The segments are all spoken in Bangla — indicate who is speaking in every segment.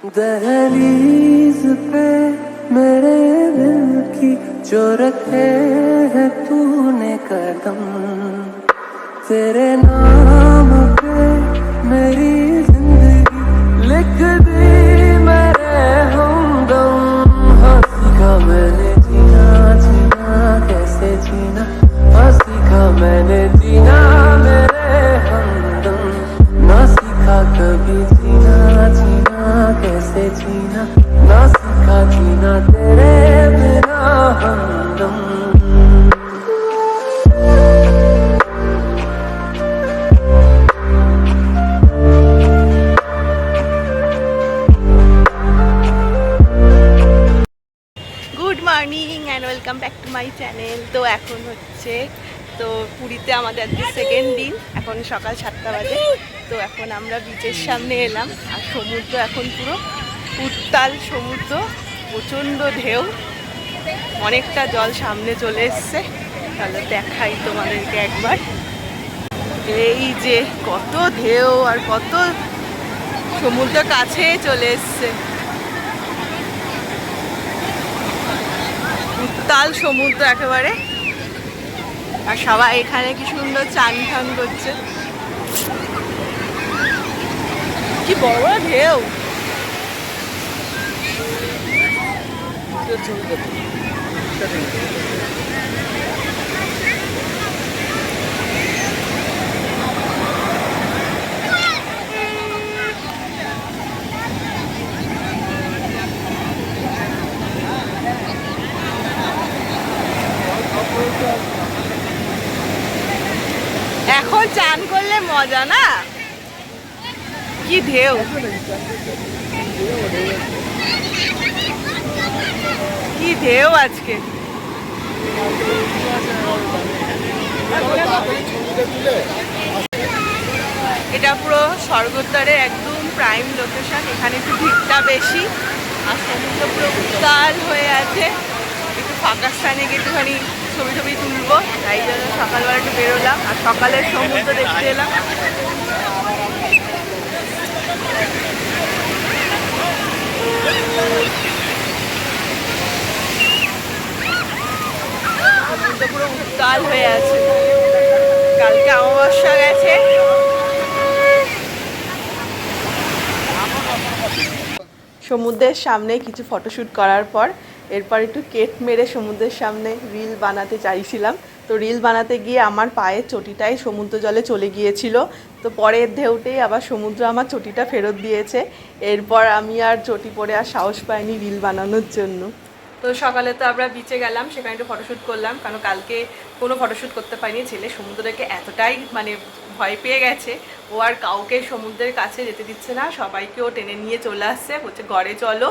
Speaker 1: दहलीज पे मेरे दिल की जो रखे है तूने कदम। तेरे नाम पे मेरी ज़िंदगी लिख दी मेरे हमदम। हाँ सीखा मैंने जीना जीना, कैसे जीना? हाँ सीखा मैंने
Speaker 2: সেকেন্ড দিন, এখন সকাল সাতটা বাজে। তো এখন আমরা বিচের সামনে এলাম, আর সমুদ্র এখন পুরো উত্তাল সমুদ্র, প্রচণ্ড ঢেউ। অনেকটা জল সামনে চলে এসছে। তাহলে দেখাই তোমাদেরকে একবার। এই যে কত ঢেউ আর কত সমুদ্র কাছে চলে এসছে। উত্তাল সমুদ্র একেবারে। আর সবাই এখানে কি সুন্দর চান ঠান করছে। কি বড় ঢেউ। এখন চান করলে মজা না? কি ঢেউ। কি ঢেউ আজকে। এটা পুরো স্বর্গদ্বারের একদম প্রাইম লোকেশন এখানে একটু ভিড়টা বেশি। আর সমুদ্র পুরো উত্তাল হয়ে আছে। একটু ফাঁকা স্থানে একটুখানি ছবি টবি তুলবো, তাই জন্য সকালবেলা একটু বেরোলাম, আর সকালের সমুদ্র দেখতে এলাম। হয়ে আছে। কালকে অমাবস্যা গেছে। সমুদ্রের সামনে কিছু ফটোশ্যুট করার পর এরপর একটু কেক মেরে সমুদ্রের সামনে রিল বানাতে চাইছিলাম। তো রিল বানাতে গিয়ে আমার পায়ের চটিটাই সমুদ্র জলে চলে গিয়েছিল। তো পরের ঢেউতেই আবার সমুদ্র আমার চটিটা ফেরত দিয়েছে। এরপর আমি আর চটি পরে আর সাহস পাইনি রিল বানানোর জন্য। তো সকালে তো আমরা বিচে গেলাম, সেখানে একটু ফটোশ্যুট করলাম। কারণ কালকে কোনো ফটোশ্যুট করতে পারিনি। ছেলে সমুদ্রকে এতটাই মানে ভয় পেয়ে গেছে। ও আর কাউকে সমুদ্রের কাছে যেতে দিচ্ছে না। সবাইকে ও টেনে নিয়ে চলে আসছে। বলছে, ঘরে চলো।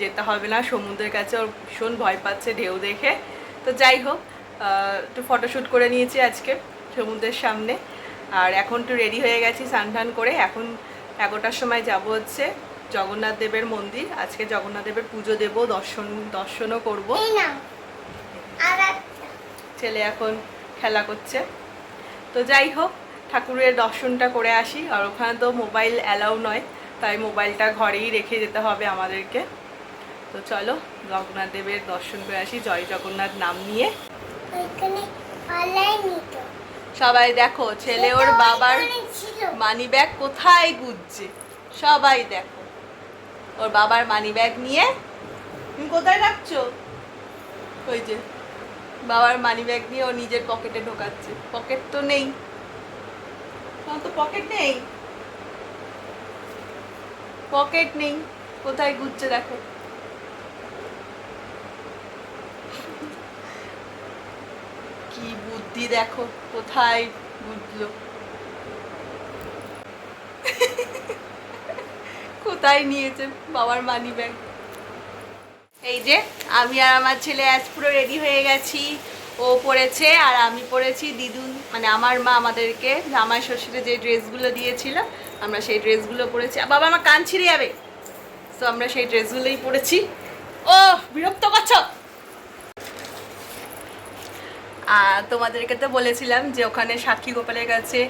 Speaker 2: যেতে হবে না সমুদ্রের কাছে ওর ভীষণ ভয় পাচ্ছে ঢেউ দেখে। তো যাই হোক একটু ফটোশ্যুট করে নিয়েছি আজকে সমুদ্রের সামনে। আর এখন একটু রেডি হয়ে গেছি স্নান করে। এখন এগারোটার সময় যাব হচ্ছে জগন্নাথ দেবের মন্দির। আজকে জগন্নাথ দেবের পুজো দেব দর্শন দর্শনও করব। ছেলে এখন খেলা করছে। তো যাই হোক ঠাকুরের দর্শনটা করে আসি। আর ওখানে তো মোবাইল অ্যালাউ নয় তাই মোবাইলটা ঘরেই রেখে যেতে হবে আমাদেরকে। তো চলো জগন্নাথ দেবের দর্শন করে আসি জয় জগন্নাথ নাম নিয়ে। সবাই দেখো ছেলে ওর বাবার মানি ব্যাগ কোথায় গুজছে? সবাই দেখো। ওর বাবার মানি ব্যাগ নিয়ে। তুমি কোথায় রাখছো? ওই যে বাবার মানি ব্যাগ নিয়ে ও নিজের পকেটে ঢোকাচ্ছে। পকেট তো নেই। তোমার তো পকেট নেই। পকেট নেই। কোথায় গুজছে দেখো কি বুদ্ধি দেখো, কোথায় বুঝলো? কোথায় নিয়েছে বাবার মানি ব্যাগ এই যে, আমি আর আমার ছেলে আজ পুরো রেডি হয়ে গেছি। ও পরেছে আর আমি পরেছি দিদুন মানে আমার মা আমাদেরকে জামাই ষষ্ঠীতে যে ড্রেসগুলো দিয়েছিল, আমরা সেই ড্রেসগুলো পরেছি আর বাবা আমার কান ছিঁড়ে যাবে। তো আমরা সেই ড্রেসগুলোই পরেছি ও বিরক্ত করছ? তোমাদেরকে তো বলেছিলাম যে ওখানে সাক্ষী গোপালের কাছে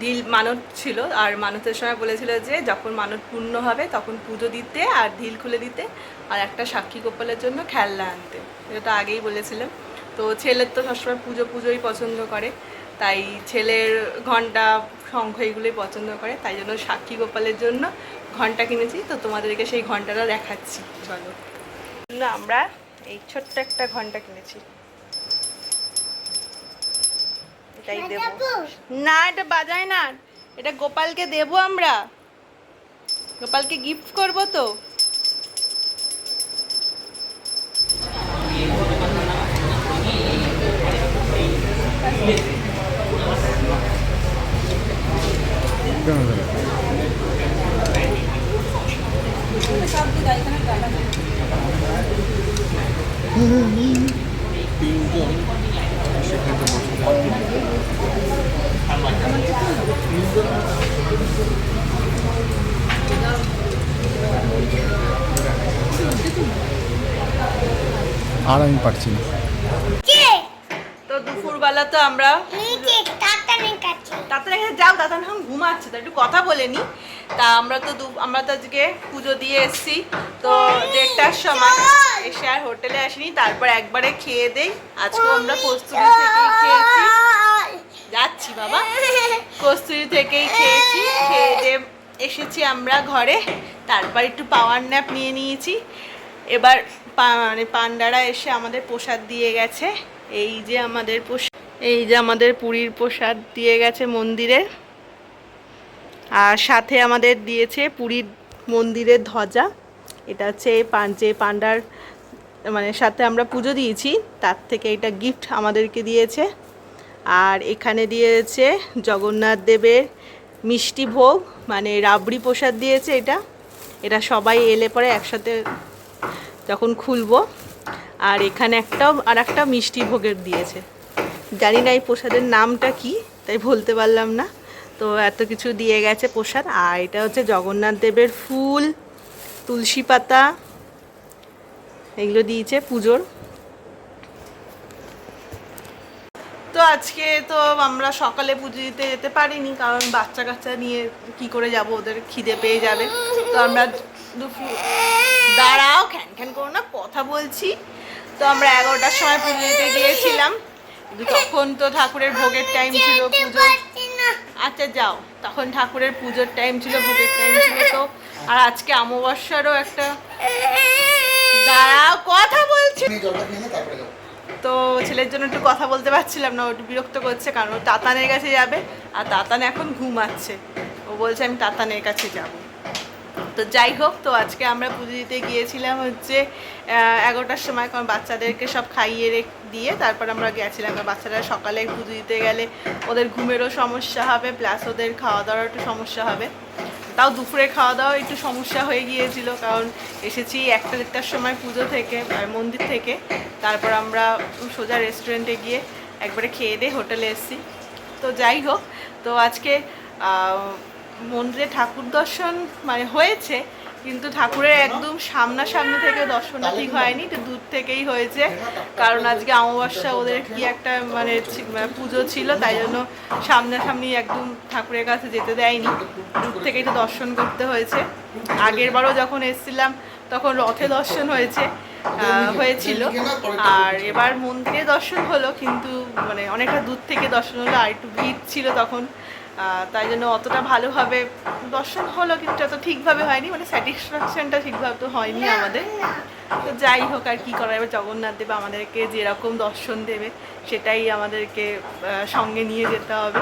Speaker 2: ঢিল মানত ছিল, আর মানতের সময় বলেছিল যে যখন মানত পূর্ণ হবে তখন পুজো দিতে আর ঢিল খুলে দিতে আর একটা সাক্ষী গোপালের জন্য খেলনা আনতে। এটা আগেই বলেছিলাম। তো ছেলের তো সবসময় পুজো পুজোই পছন্দ করে, তাই ছেলের ঘণ্টা শঙ্খ এগুলোই পছন্দ করে, তাই জন্য সাক্ষী গোপালের জন্য ঘণ্টা কিনেছি। তো তোমাদেরকে সেই ঘন্টাটা দেখাচ্ছি, চলো। আমরা এই ছোট্ট একটা ঘণ্টা কিনেছি। এটাই দেবো? না এটা বাজায় না। এটা গোপালকে দেব আমরা। গোপালকে গিফট করব তো।
Speaker 3: আর আমি পারছি না।
Speaker 4: কে?
Speaker 2: তো দুপুরবেলা তো আমরা রেখে যাও দাদা এখন ঘুমাচ্ছে তো একটু কথা বলে নি। তা আমরা তো আমরা তো আজকে পুজো দিয়ে এসেছি। তো দেড়টার সময় এসে আর হোটেলে আসিনি, তারপর একবারে খেয়ে দেই। আজকে আমরা কস্তুরি থেকেই খেয়েছি। যাচ্ছি বাবা। কস্তুরি থেকেই খেয়েছি। খেয়ে দিয়ে এসেছি আমরা ঘরে। তারপর একটু পাওয়ার ন্যাপ নিয়ে নিয়েছি। এবার মানে পান্ডারা এসে আমাদের প্রসাদ দিয়ে গেছে। এই যে আমাদের প্রসাদ এই যে আমাদের পুরীর প্রসাদ দিয়ে গেছে মন্দিরে আর সাথে আমাদের দিয়েছে পুরীর মন্দিরের ধ্বজা। এটা হচ্ছে পান, যে পান্ডার মানে সাথে আমরা পুজো দিয়েছি, তার থেকে এটা গিফট আমাদেরকে দিয়েছে। আর এখানে দিয়েছে জগন্নাথ দেবের মিষ্টি ভোগ মানে রাবড়ি প্রসাদ দিয়েছে এটা। এটা সবাই এলে পরে একসাথে যখন খুলবো। আর এখানে একটাও, আর একটা মিষ্টি ভোগের দিয়েছে। জানি না এই প্রসাদের নামটা কি, তাই বলতে পারলাম না। তো এত কিছু দিয়ে গেছে প্রসাদ। আর এটা হচ্ছে জগন্নাথ দেবের ফুল, তুলসী পাতা, এগুলো দিয়েছে পুজোর। তো আজকে তো আমরা সকালে পুজো দিতে যেতে পারিনি, কারণ বাচ্চা কাচ্চা নিয়ে কি করে যাব, ওদের খিদে পেয়ে যাবে। তো আমরা দাঁড়াও, খ্যান খ্যান করো না, কথা বলছি। তো আমরা এগারোটার সময় পুজো দিতে গিয়েছিলাম। তখন তো ঠাকুরের ভোগের টাইম ছিল পুজো আচ্ছা যাও। তখন ঠাকুরের পুজোর টাইম ছিল ভোগের টাইম ছিল তো। আর আজকে অমাবস্যারও একটা দাঁড়াও কথা বলছি। তো ছেলের জন্য একটু কথা বলতে পারছিলাম না ও একটু বিরক্ত করছে কারণ ও তাতানের কাছে যাবে আর তাতানে এখন ঘুমাচ্ছে। ও বলছে আমি তাতানের কাছে যাব। তো যাই হোক, তো আজকে আমরা পুজো দিতে গিয়েছিলাম হচ্ছে এগারোটার সময়, কারণ বাচ্চাদেরকে সব খাইয়ে দিয়ে তারপর আমরা গেছিলাম। আর বাচ্চারা সকালে পুজো দিতে গেলে ওদের ঘুমেরও সমস্যা হবে প্লাস ওদের খাওয়া দাওয়ারও একটু সমস্যা হবে। তাও দুপুরে খাওয়া দাওয়া একটু সমস্যা হয়ে গিয়েছিল, কারণ এসেছি একটা দেড়টার সময় পুজো থেকে মন্দির থেকে। তারপর আমরা সোজা রেস্টুরেন্টে গিয়ে একবারে খেয়ে দিয়ে হোটেলে এসেছি। তো যাই হোক, তো আজকে মন্দিরে ঠাকুর দর্শন মানে হয়েছে কিন্তু ঠাকুরের একদম সামনাসামনি থেকে দর্শনটা ঠিক হয়নি একটু দূর থেকেই হয়েছে। কারণ আজকে অমাবস্যা ওদের কি একটা মানে মানে পুজো ছিল তাই জন্য সামনাসামনি একদম ঠাকুরের কাছে যেতে দেয়নি। দূর থেকেই তো দর্শন করতে হয়েছে। আগের বারও যখন এসেছিলাম তখন রথে দর্শন হয়েছে হয়েছিল। আর এবার মন্দিরে দর্শন হলো কিন্তু মানে অনেকটা দূর থেকে দর্শন হলো আর একটু ভিড় ছিল তখন। তাই জন্য অতটা ভালোভাবে দর্শন হলো কিন্তু অত ঠিকভাবে হয়নি। মানে স্যাটিসফ্যাকশনটা ঠিকভাবে তো হয়নি আমাদের। তো যাই হোক আর কী করা যাবে জগন্নাথ দেব আমাদেরকে যেরকম দর্শন দেবে সেটাই আমাদেরকে সঙ্গে নিয়ে যেতে হবে।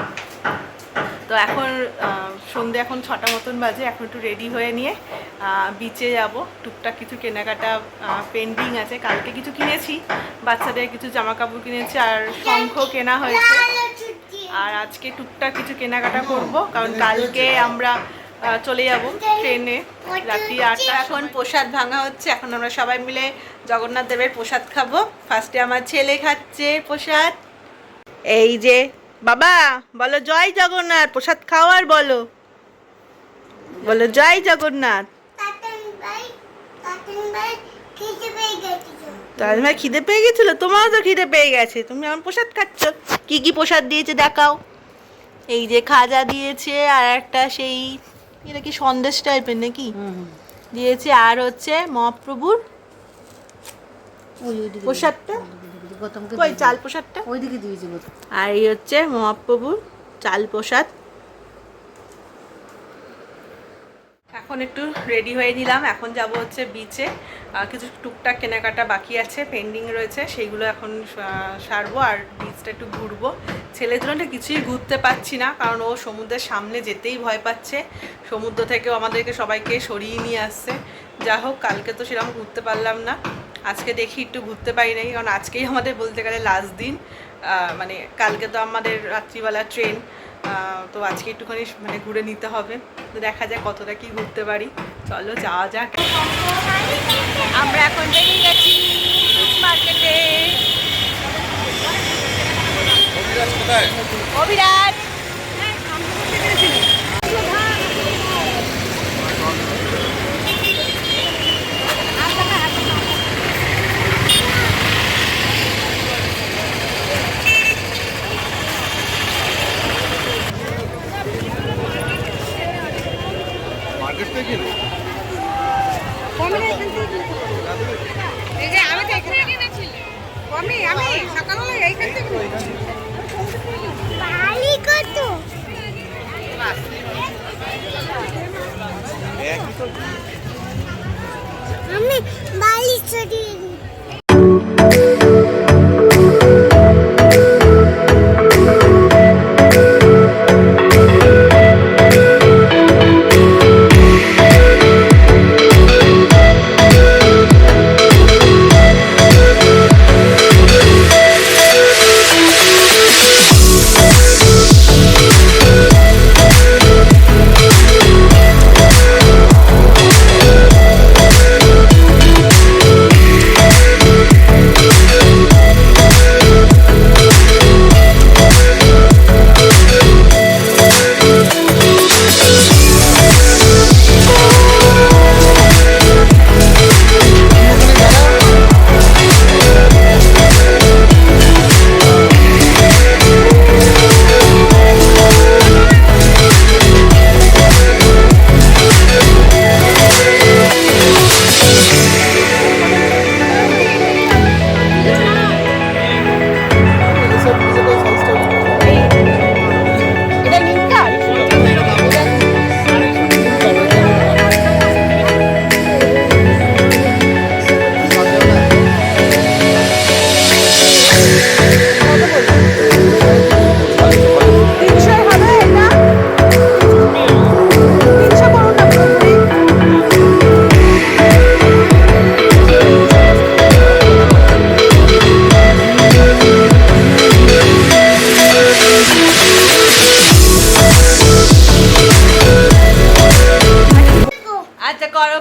Speaker 2: তো এখন সন্ধে এখন ছটা মতন বাজে এখন একটু রেডি হয়ে নিয়ে বিচে যাব। টুকটাক কিছু কেনাকাটা পেন্ডিং আছে। কালকে কিছু কিনেছি বাচ্চাদের কিছু জামা কাপড় কিনেছি আর শঙ্খ কেনা হয়েছে। আর আজকে টুকটাক কিছু কেনাকাটা করব, কারণ কালকে আমরা চলে যাব ট্রেনে, রাত্রি আটটা। এখন প্রসাদ ভাঙা হচ্ছে, এখন আমরা সবাই মিলে জগন্নাথ দেবের প্রসাদ খাব। ফার্স্টে আমার ছেলে খাচ্ছে প্রসাদ। এই যে, বাবা, বলো জয় জগন্নাথ, প্রসাদ খাও আর বলো। বলো জয় জগন্নাথ। তাজমা খিদে পেয়ে গেছিল? তোমারও তো খিদে পেয়ে গেছে। তুমি আমার প্রসাদ খাচ্ছ। কি কি প্রসাদ দিয়েছে দেখাও। এই যে খাজা দিয়েছে আর একটা সেই এটা কি সন্দেশ টাইপের নাকি? দিয়েছে আর হচ্ছে মহাপ্রভুর প্রসাদটা? ওই চাল প্রসাদটা?
Speaker 5: ওইদিকে দিয়েছে
Speaker 2: আর এই হচ্ছে মহাপ্রভুর চাল প্রসাদ। এখন একটু রেডি হয়ে নিলাম। এখন যাব হচ্ছে বিচে কিছু টুকটাক কেনাকাটা বাকি আছে পেন্ডিং রয়েছে। সেইগুলো এখন সারবো আর বিচটা একটু ঘুরবো। ছেলের জন্য কিছুই ঘুরতে পারছি না, কারণ ও সমুদ্রের সামনে যেতেই ভয় পাচ্ছে। সমুদ্র থেকেও আমাদেরকে সবাইকে সরিয়ে নিয়ে আসছে। যা হোক, কালকে তো সেরকম ঘুরতে পারলাম না। আজকে দেখি একটু ঘুরতে পারি নাই, কারণ আজকেই আমাদের বলতে গেলে লাস্ট দিন। মানে কালকে তো আমাদের রাত্রিবেলা ট্রেন তো আজকে একটুখানি মানে ঘুরে নিতে হবে। তো দেখা যাক কতটা কি ঘুরতে পারি। চলো যাওয়া যাক। আমরা এখন বেরিয়ে গেছি মার্কেটে অবিরাট
Speaker 4: Thank you.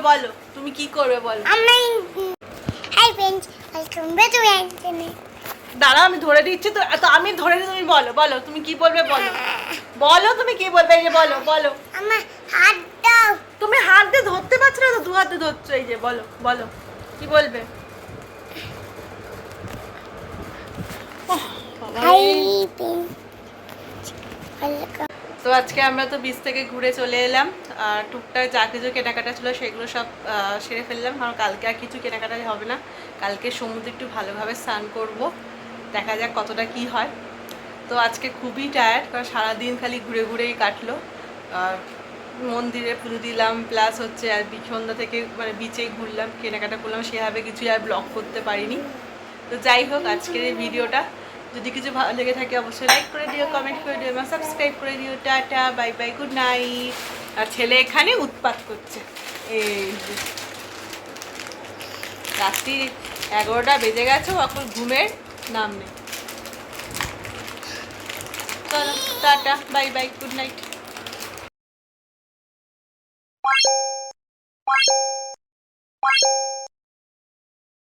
Speaker 4: বলো
Speaker 2: তুমি কি করবে বলো?
Speaker 4: আমি hi friends welcome back to my channel
Speaker 2: দাঁড়াও আমি ধরে দিচ্ছি তো তো আমি ধরে দিই তুমি বলো বলো তুমি কি বলবে বলো? বলো তুমি কি বলবে এই যে বলো বলো।
Speaker 4: আমার হাত দাও।
Speaker 2: তুমি হাত দিয়ে ধরতে পারছ না তো দু হাতে ধরছো এই যে বলো বলো কি বলবে।
Speaker 4: হাই ফ্রেন্ডস ওয়েলকাম
Speaker 2: তো আজকে আমরা তো বিচ থেকে ঘুরে চলে এলাম, আর টুকটাক যা কিছু কেনাকাটা ছিল সেগুলো সব সেরে ফেললাম। কারণ কালকে আর কিছু কেনাকাটা হবে না। কালকে সমুদ্রে একটু ভালোভাবে স্নান করব। দেখা যাক কতটা কি হয়। তো আজকে খুবই টায়ার্ড কারণ সারাদিন খালি ঘুরে ঘুরেই কাটলো। মন্দিরে পুজো দিলাম প্লাস হচ্ছে আর সন্ধ্যা থেকে মানে বিচেই ঘুরলাম, কেনাকাটা করলাম। সেভাবে কিছুই আর ব্লগ করতে পারিনি। তো যাই হোক, আজকের এই ভিডিওটা যদি কিছু ভালো লেগে থাকে অবশ্যই লাইক করে দিও কমেন্ট করে দিও এবং সাবস্ক্রাইব করে দিও। Tata bye bye good night আর ছেলে এখানে উৎপাত করছে। এই রাত্রি এগারোটা বেজে গেছে অকল ঘুমের নাম নেই। Tata bye bye good night